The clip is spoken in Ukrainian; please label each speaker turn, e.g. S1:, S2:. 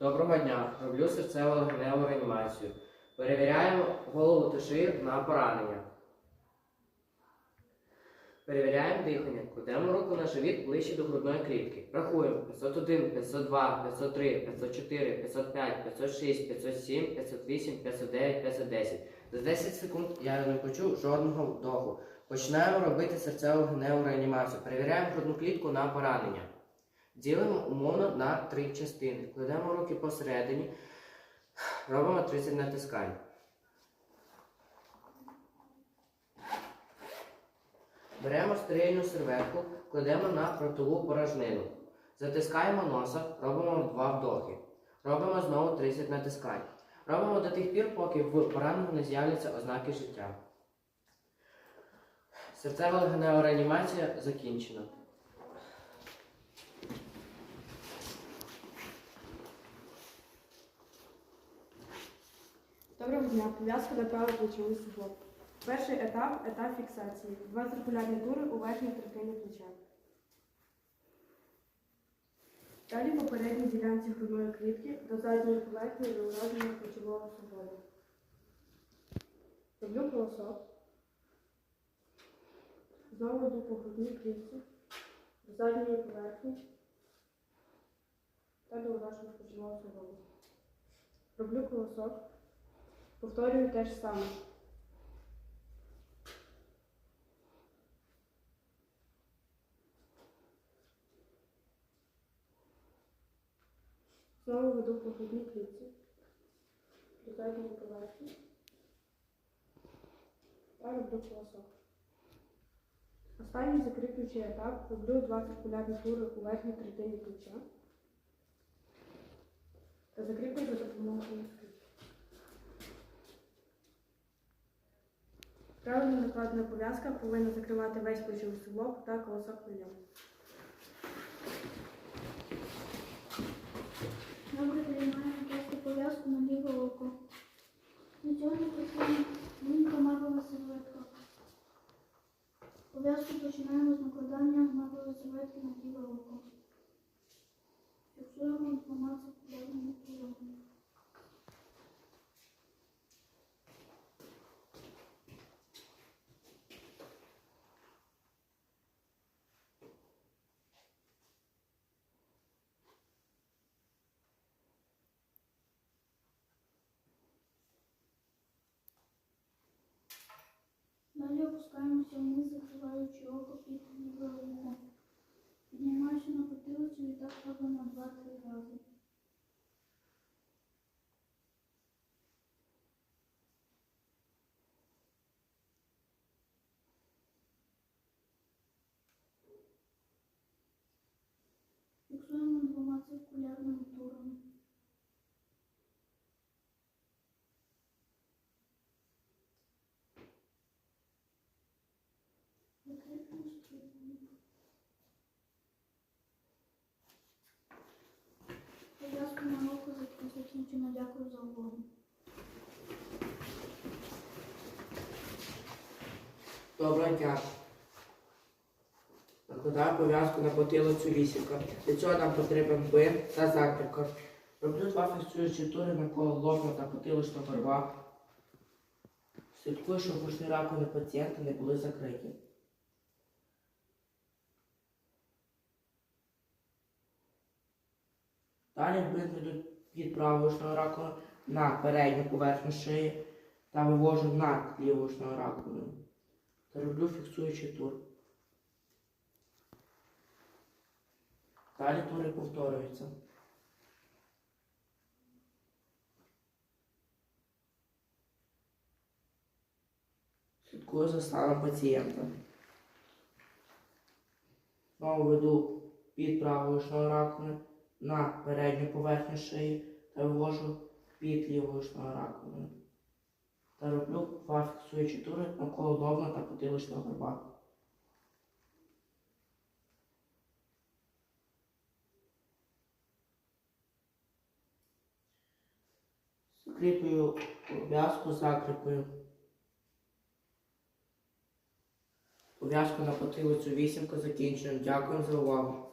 S1: Доброго дня. Роблю серцево-легеневу реанімацію. Перевіряємо голову та шию на поранення. Перевіряємо дихання. Кладемо руку на живіт ближче до грудної клітки. Рахуємо 501, 502, 503, 504, 505, 506, 507, 508, 509, 510. За 10 секунд я не почув жодного вдоху. Починаємо робити серцево-легеневу реанімацію. Перевіряємо грудну клітку на поранення. Ділимо умовно на три частини. Кладемо руки посередині, робимо 30 натискань. Беремо стерильну серветку, кладемо на ротову порожнину. Затискаємо носа, робимо два вдохи. Робимо знову 30 натискань. Робимо до тих пір, поки в пораненому не з'являться ознаки життя. Серцева легенева реанімація закінчена.
S2: Доброго дня. Пов'язка на правий плечовий суглоб. Перший етап етап фіксації. Два циркулярні тури у верхній третині плеча. Далі по передній ділянці грудної клітки до задньої поверхні до ураження плечового суглобу. Роблю колосок. Знову йду по грудній клітці до задньої поверхні та до ураження плечового суглобу. Роблю колосок. Повторюю те ж саме. Знову веду по грудній клітці до задньої поверхні та роблю колосок. Останній закріплюючий етап роблю два циркулярні тури у верхній третині плеча та закріплюю Правильно накладена пов'язка повинна закривати весь плечовий суглоб та колосок на ньому.
S3: Добре, приймаємо просто пов'язку на ліве око. Для цього потрібна маленька марвова серветка. Пов'язку починаємо з накладання марвової серветки на ліве око. Фіксуємо двома циркулярними турами. Далі опускаємося вниз, закриваючи око під око. Піднімаючи на потилицю і так робимо 2-3 рази. Фіксуємо двома циркулярними турами. Закріплюємо стрілками. Пов'язку на око закінчено. Дякую за увагу.
S1: Доброго дня. Накладаю пов'язку на потилицю вісімка. Для цього нам потрібен бин та закріпка. Роблю два фіксуючі тури навколо лобна та потиличного горба. Слідкую, щоб вушні раковини пацієнта не були закриті. Далі веду від правого вушного раковини на передню поверхню шиї та вивожу над лівою вушною раковиною та роблю фіксуючий тур. Далі тури повторюються. Слідкую за станом пацієнта. Знову веду під правою вушною раковиною на передню поверхню шиї та вивожу під лівою раковиною та роблю два фіксуючі тури навколо лобна та потиличного горба. Закріплюю пов'язку закріпою. Пов'язку на потилицю вісімку закінчуємо. Дякую за увагу.